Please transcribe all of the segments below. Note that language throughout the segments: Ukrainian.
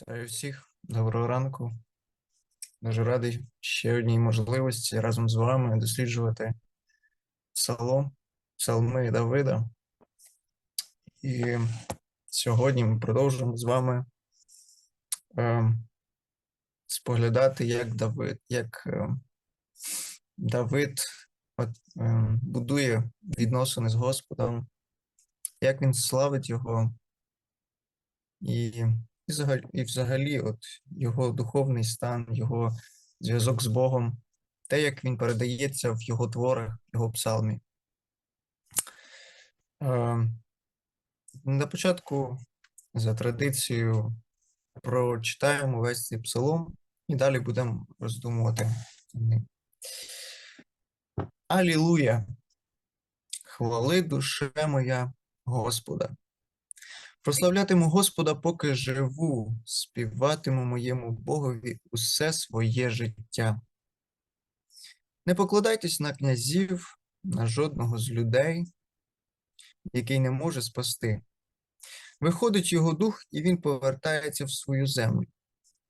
Вітаю всіх, доброго ранку. Дуже радий ще одній можливості разом з вами досліджувати псалом, псалми Давида. І сьогодні ми продовжуємо з вами е, споглядати, як Давид, як е, Давид от, е, будує відносини з Господом, як він славить його. І і взагалі, і взагалі, от його духовний стан, його зв'язок з Богом, те, як він передається в його творах, його псалмі. Е, на початку, за традицією, прочитаємо весь цей псалом і далі будемо роздумувати. Алілуя! Хвали душе моя Господа! Прославлятиму Господа, поки живу, співатиму моєму Богові усе своє життя. Не покладайтесь на князів, на жодного з людей, який не може спасти. Виходить його дух, і він повертається в свою землю.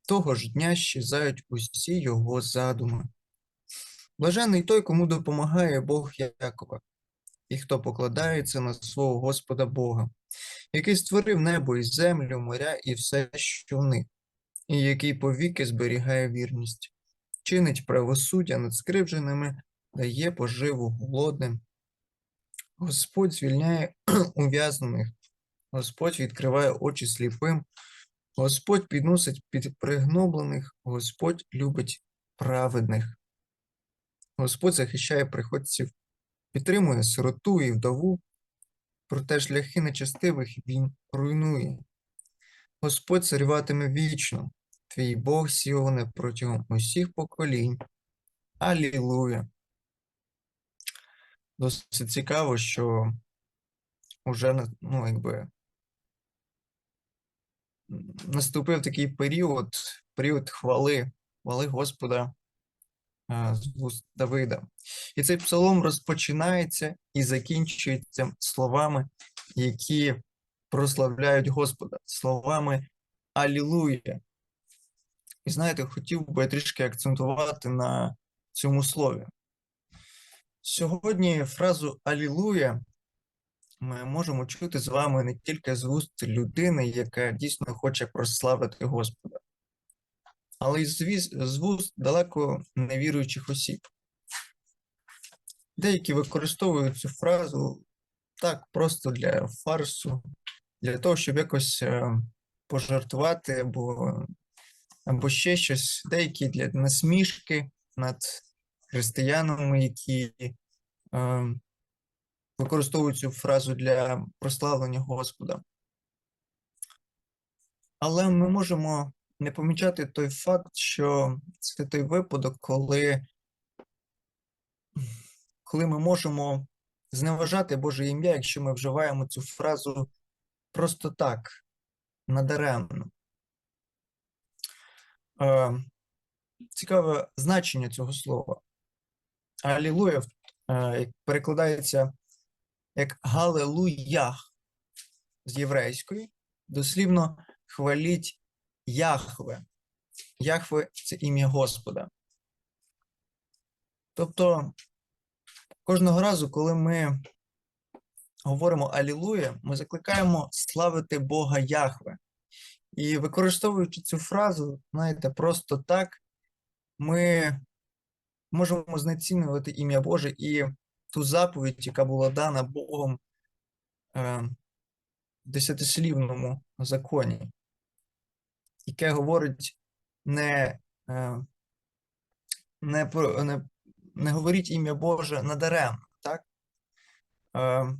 Того ж дня щезають усі його задуми. Блажений той, кому допомагає Бог Якова, і хто покладається на свого Господа Бога який створив небо і землю, моря і все, що в них, і який повіки зберігає вірність, чинить правосуддя над скривдженими, дає поживу голодним. Господь звільняє ув'язнених, Господь відкриває очі сліпим, Господь підносить під пригноблених, Господь любить праведних. Господь захищає приходців, підтримує сироту і вдову, проте шляхи нечестивих він руйнує. Господь царюватиме вічно, твій Бог сіоне протягом усіх поколінь. Алілуя! Досить цікаво, що вже ну, якби, наступив такий період, період хвали, хвали Господа з вуст Давида. І цей псалом розпочинається і закінчується словами, які прославляють Господа, словами Алілуя. І знаєте, хотів би трішки акцентувати на цьому слові. Сьогодні фразу Алілуя ми можемо чути з вами не тільки з вуст людини, яка дійсно хоче прославити Господа але й з вуст далеко невіруючих осіб. Деякі використовують цю фразу так, просто для фарсу, для того, щоб якось е, пожартувати або або ще щось, деякі для насмішки над християнами, які е, використовують цю фразу для прославлення Господа. Але ми можемо не помічати той факт, що це той випадок, коли коли ми можемо зневажати Боже ім'я, якщо ми вживаємо цю фразу просто так, надаремно. Е, Цікаве значення цього слова. Алілуя е, перекладається як Галилуях з єврейської, дослівно хваліть Яхве. Яхве це ім'я Господа. Тобто, кожного разу, коли ми говоримо Алілуя, ми закликаємо славити Бога Яхве. І використовуючи цю фразу, знаєте, просто так, ми можемо знецінювати ім'я Боже і ту заповідь, яка була дана Богом е, в десятислівному законі яке говорить не е, не, не, не говоріть ім'я Боже надаремно, так? Е,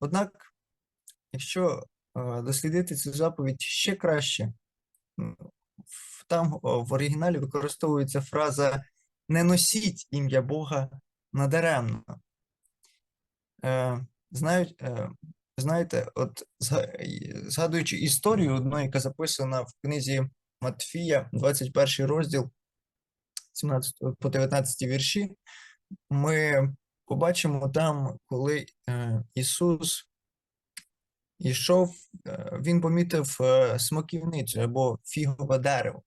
Однак, якщо е, дослідити цю заповідь ще краще, там в оригіналі використовується фраза не носіть ім'я Бога надаремно. Знають, Знаєте, от згадуючи історію одну, яка записана в книзі Матфія, 21 розділ 17 по 19 вірші, ми побачимо там, коли е, Ісус йшов, е, він помітив е, смоківницю або фігове дерево.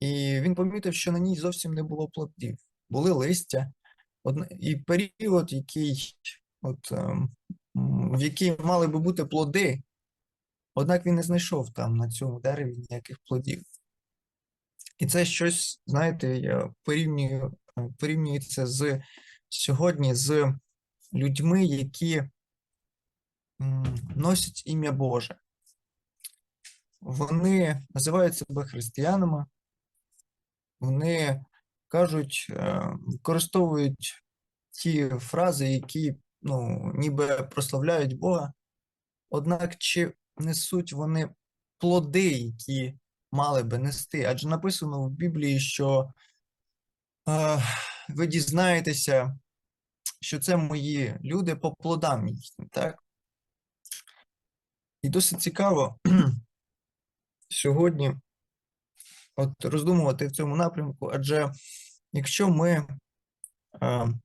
І він помітив, що на ній зовсім не було плодів, були листя, і період, який, от, ем, в який мали би бути плоди, однак він не знайшов там на цьому дереві ніяких плодів. І це щось, знаєте, я порівнюю, порівнюється з сьогодні з людьми, які носять ім'я Боже. Вони називають себе християнами, вони кажуть, е, використовують ті фрази, які ну, ніби прославляють Бога. Однак чи несуть вони плоди, які мали би нести? Адже написано в Біблії, що е, ви дізнаєтеся, що це мої люди по плодам їхнім, так? І досить цікаво сьогодні от роздумувати в цьому напрямку, адже якщо ми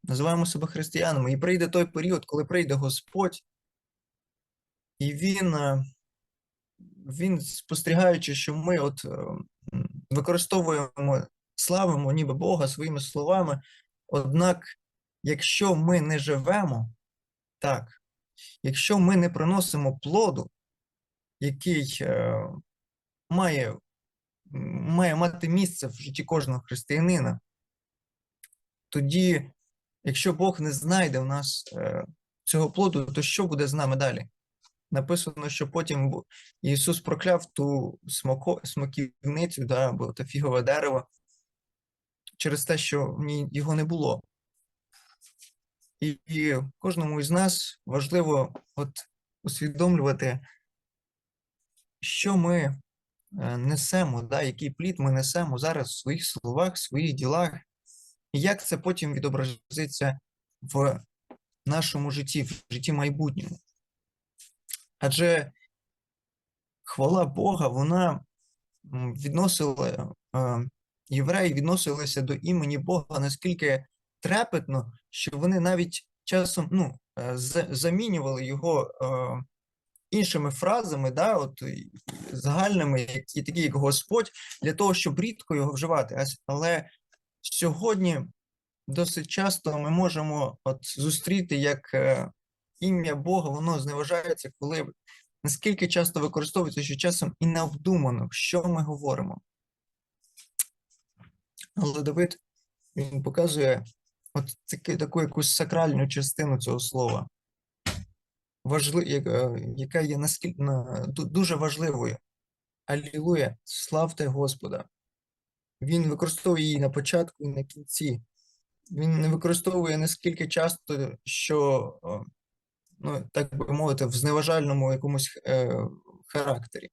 називаємо себе християнами, і прийде той період, коли прийде Господь, і Він, е, він спостерігаючи, що ми от е, використовуємо, славимо ніби Бога своїми словами, однак, якщо ми не живемо так, якщо ми не приносимо плоду, який е, має, має мати місце в житті кожного християнина, тоді, якщо Бог не знайде в нас е, цього плоду, то що буде з нами далі? Написано, що потім Ісус прокляв ту смоко, смоківницю, да, або те фігове дерево через те, що в ній його не було. І, і кожному із нас важливо от усвідомлювати, що ми е, несемо, да, який плід ми несемо зараз в своїх словах, в своїх ділах, як це потім відобразиться в нашому житті, в житті майбутньому. Адже хвала Бога, вона відносила, е, євреї відносилися до імені Бога наскільки трепетно, що вони навіть часом ну, е, замінювали його е, іншими фразами, да, от, загальними, які, такі як Господь, для того, щоб рідко його вживати. Але сьогодні досить часто ми можемо от зустріти, як е, ім'я Бога, воно зневажається, коли наскільки часто використовується, що часом і необдумано, що ми говоримо. Але Давид він показує от таки, таку якусь сакральну частину цього слова, важли, е, яка є наскільки дуже важливою. Алілуя, славте Господа. Він використовує її на початку і на кінці. Він не використовує наскільки часто, що, ну, так би мовити, в зневажальному якомусь е, характері.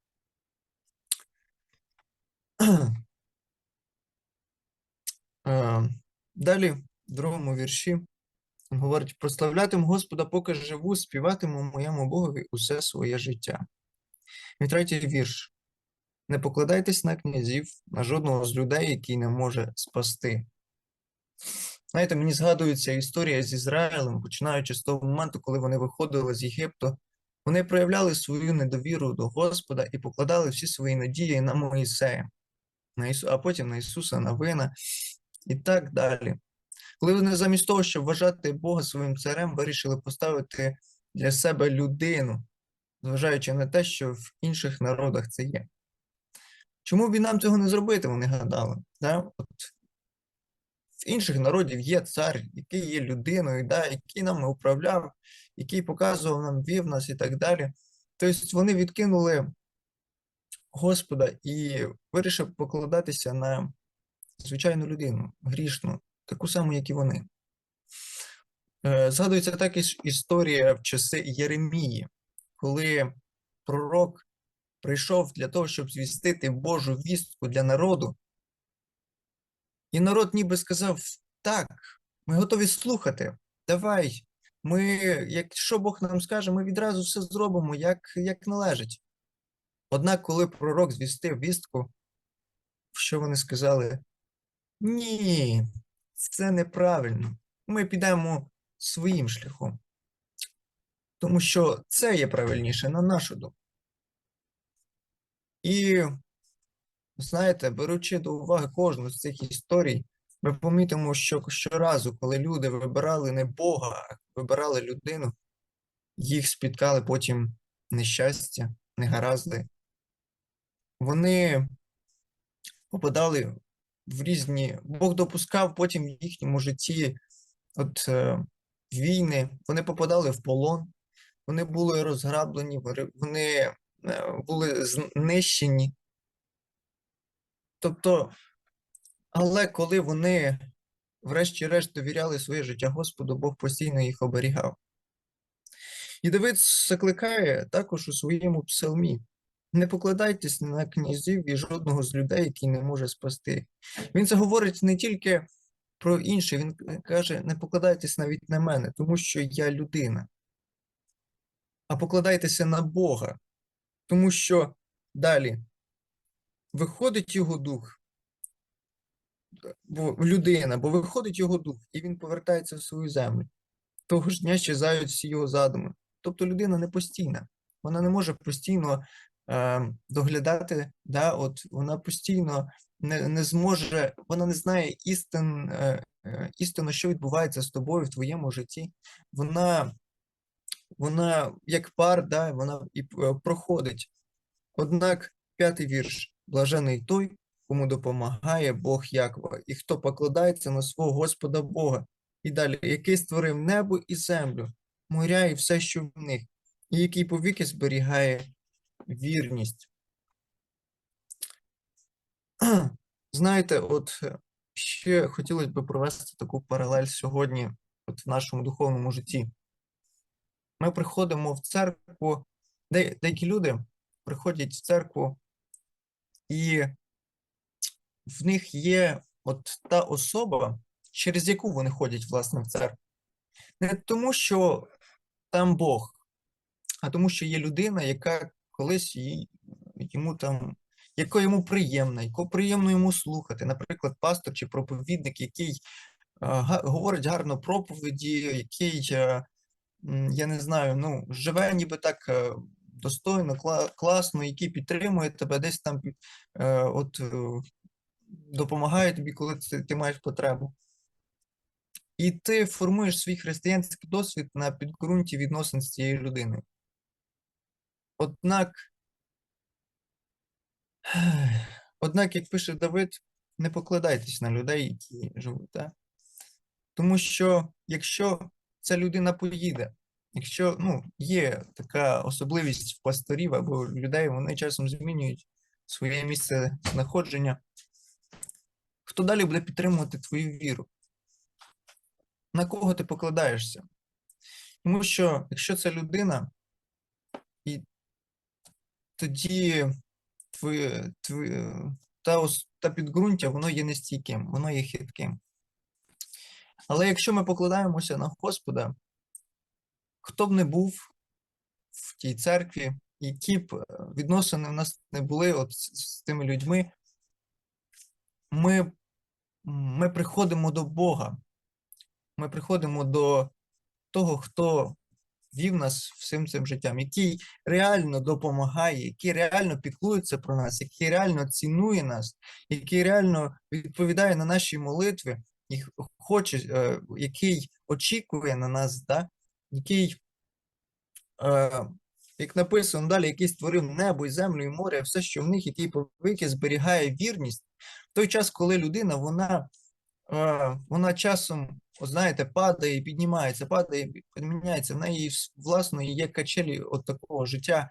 Е, Далі, в другому вірші, він говорить: прославлятиму Господа, поки живу, співатиму моєму Богові усе своє життя. І третій вірш. Не покладайтесь на князів, на жодного з людей, який не може спасти. Знаєте, мені згадується історія з Ізраїлем, починаючи з того моменту, коли вони виходили з Єгипту, вони проявляли свою недовіру до Господа і покладали всі свої надії на Моїсея, на Ісу, а потім на Ісуса Навина і так далі. Коли вони замість того, щоб вважати Бога своїм царем, вирішили поставити для себе людину, зважаючи на те, що в інших народах це є. Чому б і нам цього не зробити, вони гадали. Да? От в інших народів є цар, який є людиною, да, який нами управляв, який показував нам, вів нас і так далі. Тобто вони відкинули Господа і вирішили покладатися на звичайну людину, грішну, таку саму, як і вони. Е, Згадується також історія в часи Єремії, коли пророк прийшов для того, щоб звістити Божу вістку для народу. І народ ніби сказав: так, ми готові слухати. Давай. Ми, якщо Бог нам скаже, ми відразу все зробимо, як, як належить. Однак, коли пророк звістив вістку, що вони сказали? Ні, це неправильно. Ми підемо своїм шляхом. Тому що це є правильніше на нашу думку. І знаєте, беручи до уваги кожну з цих історій, ми помітимо, що щоразу, коли люди вибирали не Бога, а вибирали людину, їх спіткали потім нещастя, негаразди. Вони попадали в різні. Бог допускав потім в їхньому житті от е, війни, вони попадали в полон, вони були розграблені, вони- були знищені. Тобто, але коли вони, врешті-решт, довіряли своє життя Господу, Бог постійно їх оберігав. І Давид закликає також у своєму псалмі: не покладайтесь на князів і жодного з людей, який не може спасти. Він це говорить не тільки про інше, він каже: не покладайтесь навіть на мене, тому що я людина. А покладайтеся на Бога, тому що далі виходить його дух, бо людина, бо виходить його дух, і він повертається в свою землю. Того ж дня щезають всі його задуми. Тобто людина не постійна, вона не може постійно е, доглядати, да, от вона постійно не, не зможе, вона не знає істин, е, е, істинно, що відбувається з тобою в твоєму житті. Вона, вона як пар, да, вона і е, проходить. Однак п'ятий вірш: блажений той, кому допомагає Бог Якова, і хто покладається на свого Господа Бога. І далі, який створив небо і землю, моря і все, що в них, і який повіки зберігає вірність. Знаєте, от е, ще хотілося б провести таку паралель сьогодні, от в нашому духовному житті. Ми приходимо в церкву, де, деякі люди приходять в церкву, і в них є от та особа, через яку вони ходять, власне, в церкву. Не тому, що там Бог, а тому, що є людина, яка колись їй, йому там, яка йому приємна, яку приємно йому слухати. Наприклад, пастор чи проповідник, який а, говорить гарно проповіді, який, м, я не знаю, ну, живе ніби так е, достойно, класно, який підтримує тебе десь там, е, от, е, допомагає тобі, коли ти, ти маєш потребу. І ти формуєш свій християнський досвід на підґрунті відносин з цією людиною. Однак, однак, як пише Давид, не покладайтесь на людей, які живуть, так? Тому що якщо ця людина поїде, якщо ну, є така особливість пасторів або людей, вони часом змінюють своє місце знаходження, хто далі буде підтримувати твою віру? На кого ти покладаєшся? Тому що якщо це людина, і тоді твоє, твоє, та, та підґрунтя, воно є нестійким, воно є хитким. Але якщо ми покладаємося на Господа, хто б не був в тій церкві, які б е, відносини в нас не були от з, тими людьми, ми, ми приходимо до Бога, ми приходимо до того, хто вів нас всім цим життям, який реально допомагає, який реально піклується про нас, який реально цінує нас, який реально відповідає на наші молитви, хоче, е, який очікує на нас, да? який, е, як написано далі, який створив небо і землю і море, все, що в них, який повіки зберігає вірність, в той час, коли людина, вона, е, вона часом, знаєте, падає і піднімається, падає і підміняється, в неї власно є качелі от такого життя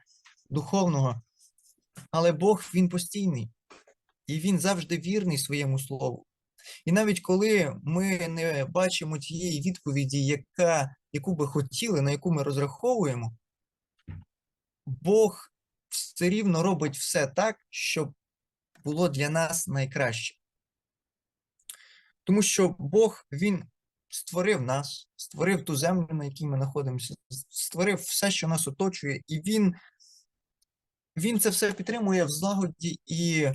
духовного, але Бог, він постійний, і він завжди вірний своєму слову. І навіть коли ми не бачимо тієї відповіді, яка, яку би хотіли, на яку ми розраховуємо, Бог все рівно робить все так, щоб було для нас найкраще. Тому що Бог, Він створив нас, створив ту землю, на якій ми знаходимося, створив все, що нас оточує, і Він, він це все підтримує в злагоді і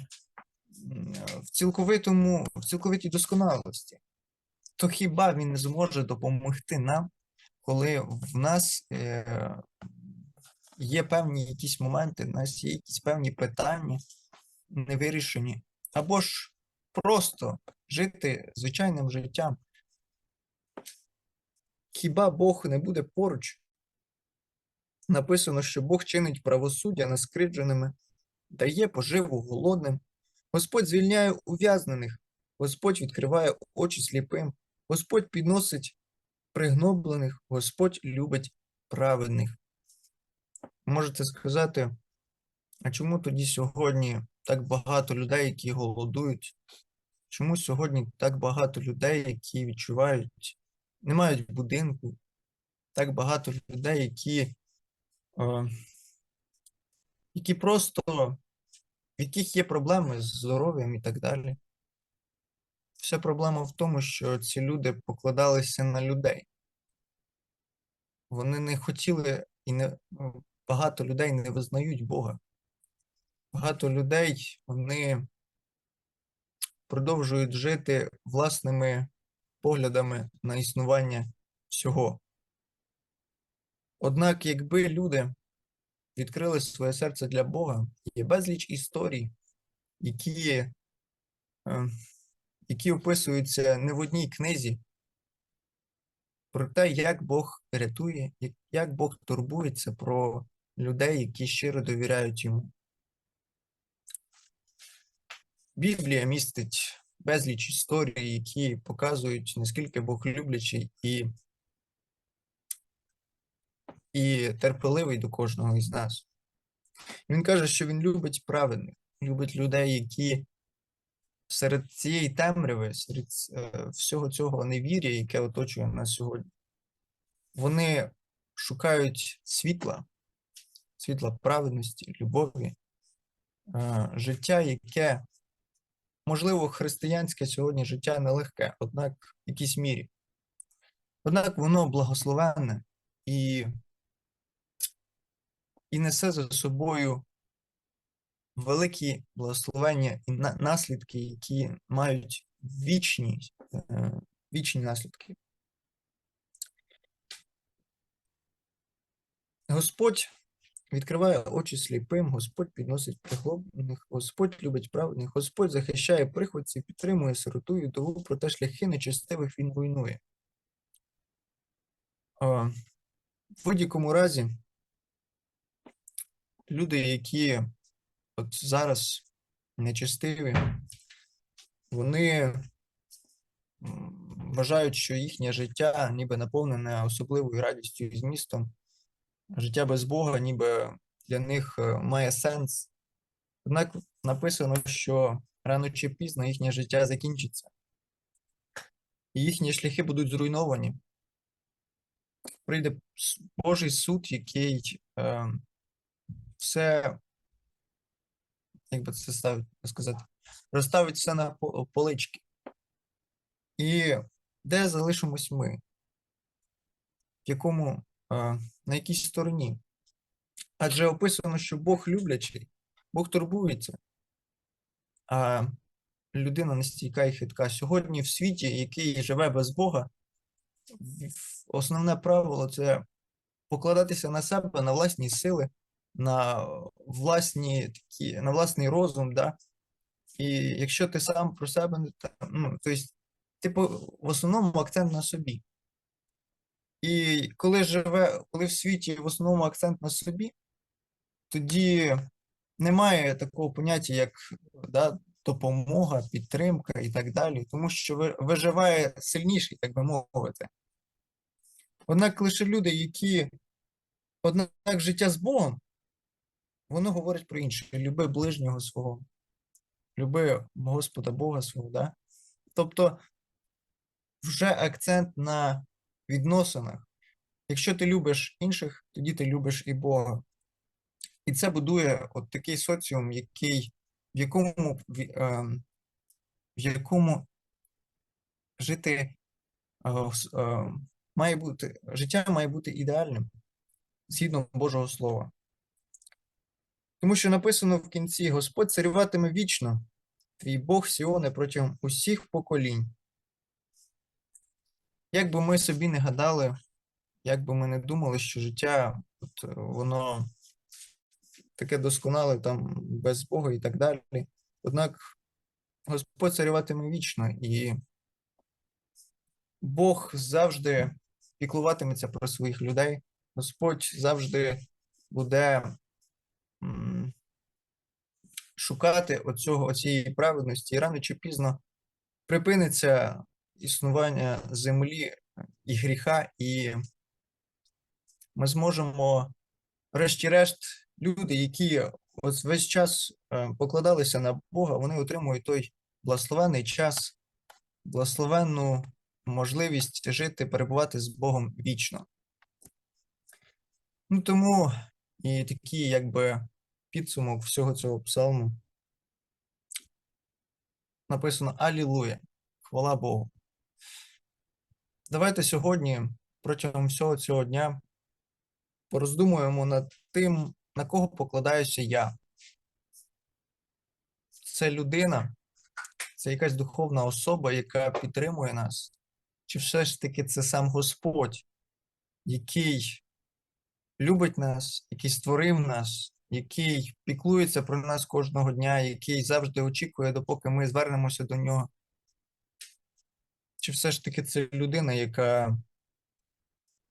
в цілковитому, в цілковитій досконалості. То хіба він не зможе допомогти нам, коли в нас е, є певні якісь моменти, в нас є якісь певні питання невирішені, або ж просто жити звичайним життям. Хіба Бог не буде поруч? Написано, що Бог чинить правосуддя над скривдженими, дає поживу голодним. Господь звільняє ув'язнених, Господь відкриває очі сліпим, Господь підносить пригноблених, Господь любить праведних. Можете сказати, а чому тоді сьогодні так багато людей, які голодують? Чому сьогодні так багато людей, які відчувають, не мають будинку, так багато людей, які, е, які просто, в яких є проблеми з здоров'ям і так далі? Вся проблема в тому, що ці люди покладалися на людей. Вони не хотіли і не ну, багато людей не визнають Бога. Багато людей вони продовжують жити власними поглядами на існування всього. Однак, якби люди відкрили своє серце для Бога, є безліч історій, які, е, які описуються не в одній книзі, про те, як Бог рятує, як- Бог турбується про людей, які щиро довіряють йому. Біблія містить безліч історій, які показують, наскільки Бог люблячий і, і терпеливий до кожного із нас. Він каже, що він любить праведних, любить людей, які серед цієї темряви, серед е, всього цього невір'я, яке оточує нас сьогодні, вони шукають світла, світла праведності, любові, е, життя, яке, можливо, християнське сьогодні життя нелегке, однак в якійсь мірі. Однак воно благословенне і, і несе за собою великі благословення і наслідки, які мають вічні, е, вічні наслідки. Господь відкриває очі сліпим, Господь підносить прихлоплених, Господь любить праведних, Господь захищає прихватців, підтримує сироту і вдову, проте шляхи нечестивих він руйнує. В будь-якому разі, люди, які от зараз нечестиві, вони вважають, що їхнє життя ніби наповнене особливою радістю і змістом. Життя без Бога ніби для них е, має сенс. Однак написано, що рано чи пізно їхнє життя закінчиться, і їхні шляхи будуть зруйновані. Прийде Божий суд, який е, все, як би це ставити, сказати, розставить все на полички. І де залишимось ми? В якому, на якій стороні? Адже описано, що Бог люблячий, Бог турбується, а людина нестійка і хитка. Сьогодні в світі, який живе без Бога, основне правило це покладатися на себе, на власні сили, на власні такі, на власний розум, да? І якщо ти сам про себе ну, тобто, типу, в основному акцент на собі. І коли живе, коли в світі в основному акцент на собі, тоді немає такого поняття, як да, допомога, підтримка і так далі, тому що виживає сильніший, так би мовити. Однак лише люди, які однак життя з Богом, воно говорить про інше. Люби ближнього свого, люби Господа Бога свого. Да? Тобто вже акцент на відносинах. Якщо ти любиш інших, тоді ти любиш і Бога. І це будує от такий соціум, який, в якому, в, ем, в якому жити е, е, має бути, життя має бути ідеальним згідно Божого Слова. Тому що написано в кінці: Господь царюватиме вічно, твій Бог Сіоне протягом усіх поколінь. Як би ми собі не гадали, як би ми не думали, що життя от, воно таке досконале там без Бога і так далі. Однак Господь царюватиме вічно, і Бог завжди піклуватиметься про своїх людей. Господь завжди буде шукати оцього, оцієї праведності, і рано чи пізно припиниться існування землі і гріха, і ми зможемо, врешті-решт, люди, які от весь час е, покладалися на Бога, вони отримують той благословенний час, благословенну можливість жити, перебувати з Богом вічно. Ну тому і такий, якби, підсумок всього цього псалму. Написано Алілуя, хвала Богу. Давайте сьогодні, протягом всього цього дня, пороздумуємо над тим, на кого покладаюся я. Це людина, це якась духовна особа, яка підтримує нас, чи все ж таки це сам Господь, який любить нас, який створив нас, який піклується про нас кожного дня, який завжди очікує, допоки ми звернемося до нього. Чи все ж таки це людина, яка,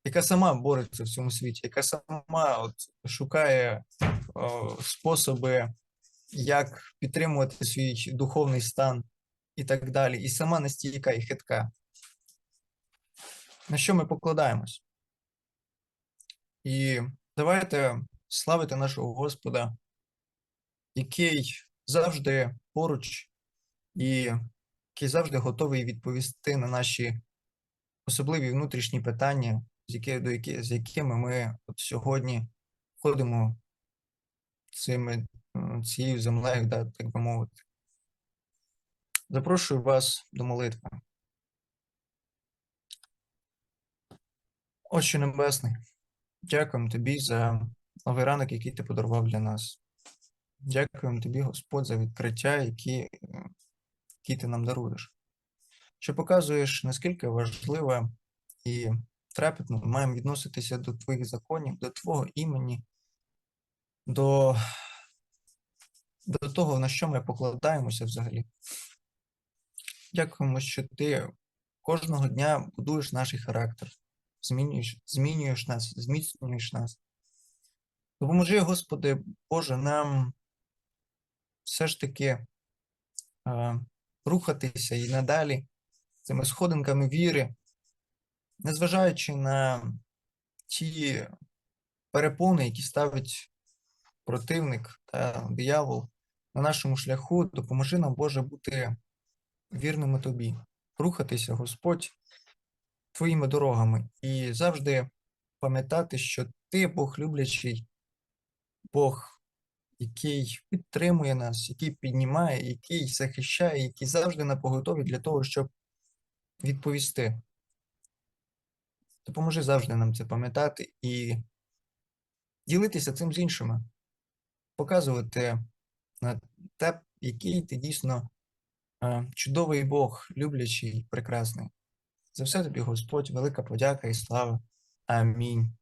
яка сама бореться в цьому світі, яка сама от шукає о, способи, як підтримувати свій духовний стан і так далі, і сама настійка і хитка. На що ми покладаємось? І давайте славити нашого Господа, який завжди поруч і який завжди готовий відповісти на наші особливі внутрішні питання, з, які, до які, з якими ми от сьогодні ходимо цими, цією землею, да, так би мовити. Запрошую вас до молитви. Отче Небесний, дякуємо тобі за новий ранок, який ти подарував для нас. Дякуємо тобі, Господь, за відкриття, які, які ти нам даруєш. Що показуєш, наскільки важливо і трепетно ми маємо відноситися до твоїх законів, до твого імені, до, до того, на що ми покладаємося взагалі. Дякуємо, що ти кожного дня будуєш наш характер, змінюєш, змінюєш нас, зміцнюєш нас. Допоможи, Господи, Боже, нам все ж таки е, рухатися і надалі цими сходинками віри, незважаючи на ті перепони, які ставить противник та диявол на нашому шляху, допоможи нам, Боже, бути вірними Тобі, рухатися, Господь, Твоїми дорогами. І завжди пам'ятати, що Ти Бог люблячий, Бог, який підтримує нас, який піднімає, який захищає, який завжди на поготові для того, щоб відповісти. Допоможи завжди нам це пам'ятати і ділитися цим з іншими, показувати на те, який ти дійсно чудовий Бог, люблячий, прекрасний. За все тобі, Господь, велика подяка і слава. Амінь.